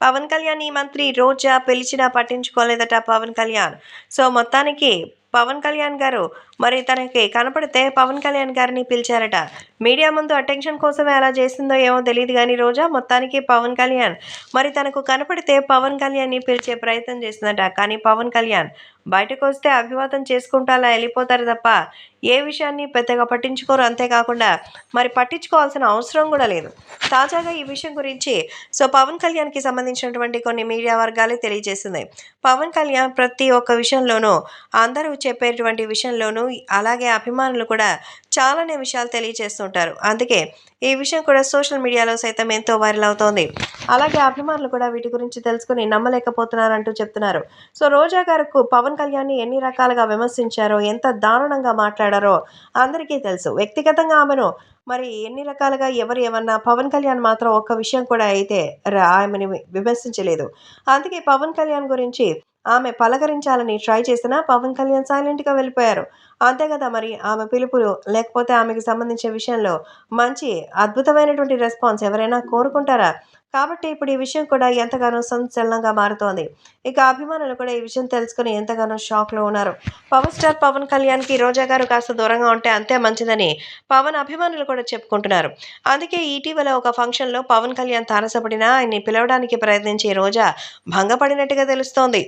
పవన్ కళ్యాణ్ ఈ మంత్రి రోజా పిలిచినా పట్టించుకోలేదట పవన్ కళ్యాణ్. సో మొత్తానికి పవన్ కళ్యాణ్ గారు మరి తనకి కనపడితే పవన్ కళ్యాణ్ గారిని పిలిచారట. మీడియా ముందు అటెన్షన్ కోసమే అలా చేసిందో ఏమో తెలియదు కానీ రోజా మొత్తానికి పవన్ కళ్యాణ్. మరి తనకు కనపడితే పవన్ కళ్యాణ్ని పిలిచే ప్రయత్నం చేసిందట. కానీ పవన్ కళ్యాణ్ బయటకు వస్తే అభివాదం చేసుకుంటూ అలా వెళ్ళిపోతారు తప్ప ఏ విషయాన్ని పెద్దగా పట్టించుకోరు. అంతేకాకుండా మరి పట్టించుకోవాల్సిన అవసరం కూడా లేదు. తాజాగా ఈ విషయం గురించి సో పవన్ కళ్యాణ్కి సంబంధించినటువంటి కొన్ని మీడియా వర్గాలే తెలియజేసింది పవన్ కళ్యాణ్ ప్రతి ఒక్క విషయంలోనూ అందరూ చెప్పేటువంటి విషయంలోనూ అలాగే అభిమానులు కూడా చాలానే విషయాలు తెలియజేస్తుంటారు. అందుకే ఈ విషయం కూడా సోషల్ మీడియాలో సైతం ఎంతో వైరల్ అవుతోంది. అలాగే అభిమానులు కూడా వీటి గురించి తెలుసుకుని నమ్మలేకపోతున్నారంటూ చెప్తున్నారు. సో రోజా గారు పవన్ కళ్యాణ్ని ఎన్ని రకాలుగా విమర్శించారో ఎంత దారుణంగా మాట్లాడారో అందరికీ తెలుసు. వ్యక్తిగతంగా ఆమెను మరి ఎన్ని రకాలుగా ఎవరు ఏమన్నా పవన్ కళ్యాణ్ మాత్రం ఒక్క విషయం కూడా అయితే ఆమెని విమర్శించలేదు. అందుకే పవన్ కళ్యాణ్ గురించి ఆమె పలకరించాలని ట్రై చేసినా పవన్ కళ్యాణ్ సైలెంట్గా వెళ్ళిపోయారు. అంతే కదా మరి ఆమె పిలుపులు లేకపోతే ఆమెకి సంబంధించిన విషయంలో మంచి అద్భుతమైనటువంటి రెస్పాన్స్ ఎవరైనా కోరుకుంటారా? కాబట్టి ఇప్పుడు ఈ విషయం కూడా ఎంతగానో సంచలనంగా మారుతోంది. ఇక అభిమానులు కూడా ఈ విషయం తెలుసుకుని ఎంతగానో షాక్లో ఉన్నారు. పవర్ స్టార్ పవన్ కళ్యాణ్కి రోజా గారు కాస్త దూరంగా ఉంటే అంతే మంచిదని పవన్ అభిమానులు కూడా చెప్పుకుంటున్నారు. అందుకే ఇటీవల ఒక ఫంక్షన్లో పవన్ కళ్యాణ్ తారసపడినా ఆయన్ని పిలవడానికి ప్రయత్నించే రోజా భంగపడినట్టుగా తెలుస్తోంది.